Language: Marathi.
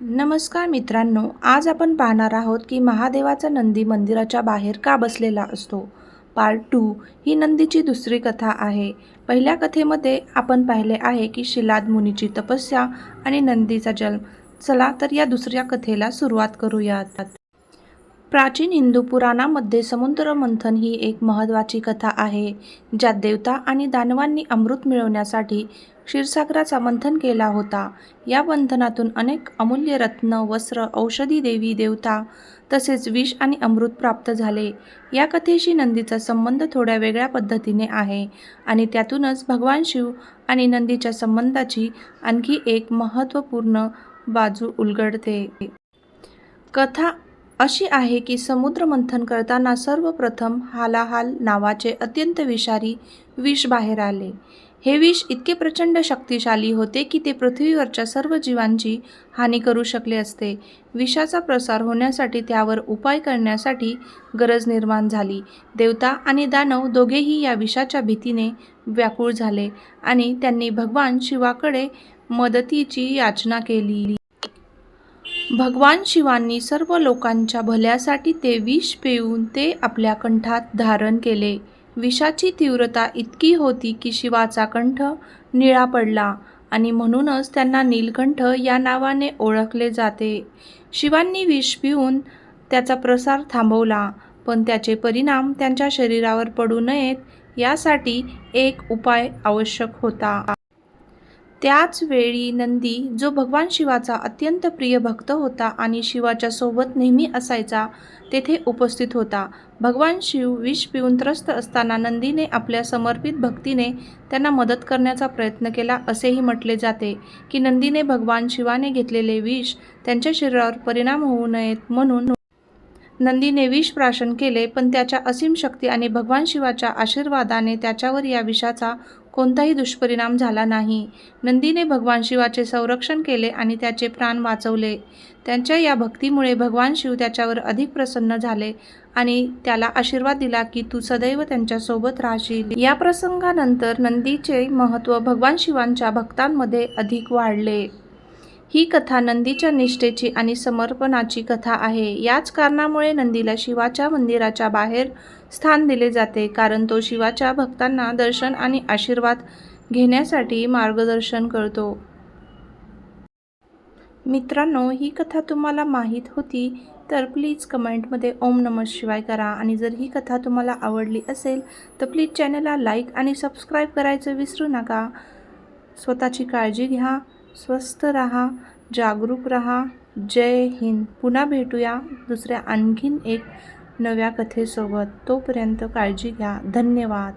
नमस्कार मित्रांनो आज आपण पाहणार आहोत की महादेवाचा नंदी मंदिराच्या बाहेर का बसलेला असतो? पार्ट टू ही नंदीची दुसरी कथा आहे. पहिल्या कथेमध्ये आपण पाहिले आहे की शिलाद मुनीची तपस्या आणि नंदीचा जन्म. चला तर या दुसऱ्या कथेला सुरुवात करूयात. प्राचीन हिंदू पुराणामध्ये समुद्र मंथन ही एक महत्त्वाची कथा आहे ज्यात देवता आणि दानवांनी अमृत मिळवण्यासाठी क्षीरसागराचा मंथन केला होता. या मंथनातून अनेक अमूल्य रत्न वस्त्र औषधी देवी देवता तसेच विष आणि अमृत प्राप्त झाले. या कथेशी नंदीचा संबंध थोड्या वेगळ्या पद्धतीने आहे आणि त्यातूनच भगवान शिव आणि नंदीच्या संबंधाची आणखी एक महत्त्वपूर्ण बाजू उलगडते. कथा अशी आहे की समुद्र मंथन करताना सर्वप्रथम हालाहाल नावाचे अत्यंत विषारी विष बाहेर आले. हे विष इतके प्रचंड शक्तिशाली होते की ते पृथ्वीवरच्या सर्व जीवांची हानी करू शकले असते. विषाचा प्रसार होण्यासाठी त्यावर उपाय करण्यासाठी गरज निर्माण झाली. देवता आणि दानव दोघेही या विषाच्या भीतीने व्याकुळ झाले आणि त्यांनी भगवान शिवाकडे मदतीची याचना केली. भगवान शिवांनी सर्व लोकांच्या भल्यासाठी ते विष पिऊन ते आपल्या कंठात धारण केले. विषाची तीव्रता इतकी होती की शिवाचा कंठ निळा पडला आणि म्हणूनच त्यांना नीलकंठ या नावाने ओळखले जाते. शिवांनी विष पिऊन त्याचा प्रसार थांबवला पण त्याचे परिणाम त्यांच्या शरीरावर पडू नयेत यासाठी एक उपाय आवश्यक होता. त्याच वेळी नंदी जो भगवान शिवाचा अत्यंत प्रिय भक्त होता आणि शिवाच्या सोबत नेहमी असायचा तेथे उपस्थित होता. भगवान शिव विष पिऊन त्रस्त असताना नंदीने आपल्या समर्पित भक्तीने त्यांना मदत करण्याचा प्रयत्न केला असेही म्हटले जाते की नंदीने भगवान शिवाने घेतलेले विष त्यांच्या शरीरावर परिणाम होऊ नयेत म्हणून नंदीने विष प्राशन केले पण त्याच्या असीम शक्ती आणि भगवान शिवाच्या आशीर्वादाने त्याच्यावर या विषाचा कोणताही दुष्परिणाम झाला नाही. नंदीने भगवान शिवाचे संरक्षण केले आणि त्याचे प्राण वाचवले. त्यांच्या या भक्तीमुळे भगवान शिव त्याच्यावर अधिक प्रसन्न झाले आणि त्याला आशीर्वाद दिला की तू सदैव त्यांच्यासोबत राहशील. या प्रसंगानंतर नंदीचे महत्त्व भगवान शिवांच्या भक्तांमध्ये अधिक वाढले. ही कथा नंदीच्या निष्ठेची आणि समर्पणाची कथा आहे. याच कारणामुळे नंदीला शिवाच्या मंदिराच्या बाहेर स्थान दिले जाते कारण तो शिवाच्या भक्तांना दर्शन आणि आशीर्वाद घेण्यासाठी मार्गदर्शन करतो. मित्रांनो ही कथा तुम्हाला माहीत होती तर प्लीज कमेंटमध्ये ओम नमः शिवाय करा. आणि जर ही कथा तुम्हाला आवडली असेल तर प्लीज चॅनलला लाईक आणि सबस्क्राईब करायचं विसरू नका. स्वतःची काळजी घ्या. स्वस्थ रहा जागरूक रहा जय हिंद. पुन्हा भेटूया दुसऱ्या आणखीन एक नव्या कथेसोबत. तोपर्यंत काळजी घ्या. धन्यवाद.